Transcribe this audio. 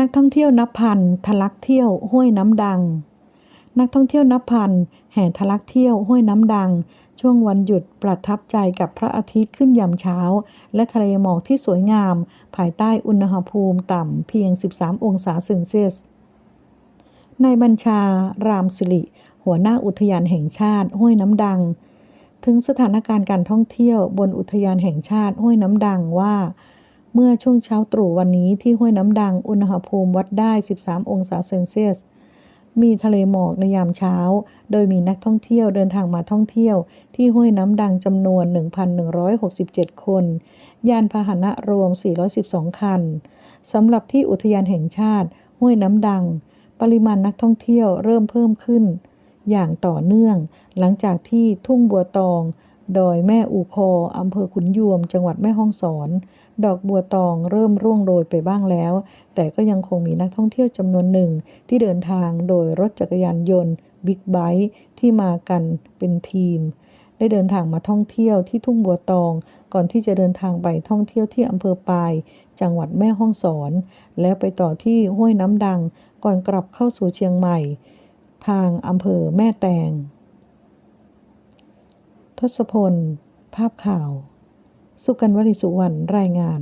นักท่องเที่ยวนับพันทะลักเที่ยวห้วยน้ำดัง นักท่องเที่ยวนับพันแห่ทะลักเที่ยวห้วยน้ำดัง ช่วงวันหยุดประทับใจกับพระอาทิตย์ขึ้นยามเช้า และทะเลหมอกที่สวยงาม ภายใต้อุณหภูมิต่ำเพียง 13 องศาเซลเซียสนายบัญชารามสิริ หัวหน้าอุทยานแห่งชาติห้วยน้ำดัง ถึงสถานการณ์การท่องเที่ยวบนอุทยานแห่งชาติห้วยน้ำดังว่า เมื่อช่วงเช้าตรู่วันนี้ที่ห้วยน้ำดังอุณหภูมิวัดได้ 13 องศาเซลเซียส มีทะเลหมอกในยามเช้า โดยมีนักท่องเที่ยวเดินทางมาท่องเที่ยว ที่ห้วยน้ำดังจำนวน 1,167 คน ยานพาหนะรวม 412 คัน สำหรับที่อุทยานแห่งชาติ ห้วยน้ำดัง ปริมาณนักท่องเที่ยวเริ่มเพิ่มขึ้น อย่างต่อเนื่อง หลังจากที่ทุ่งบัวตอง ดอยแม่อูคออำเภอขุนยวม จังหวัดแม่ฮ่องสอน ดอกบัวตองเริ่มร่วงโรยไปบ้างแล้ว แต่ก็ยังคงมีนักท่องเที่ยวจำนวนหนึ่ง ที่เดินทางโดยรถจักรยานยนต์บิ๊กไบค์ที่มากันเป็นทีม ได้เดินทางมาท่องเที่ยวที่ทุ่งบัวตอง ก่อนที่จะเดินทางไปท่องเที่ยวที่อำเภอปาย จังหวัดแม่ฮ่องสอน แล้วไปต่อที่ห้วยน้ำดัง ก่อนกลับเข้าสู่เชียงใหม่ ทางอำเภอแม่แตง ทศพล ภาพข่าว สุกันวริสุวรรณรายงาน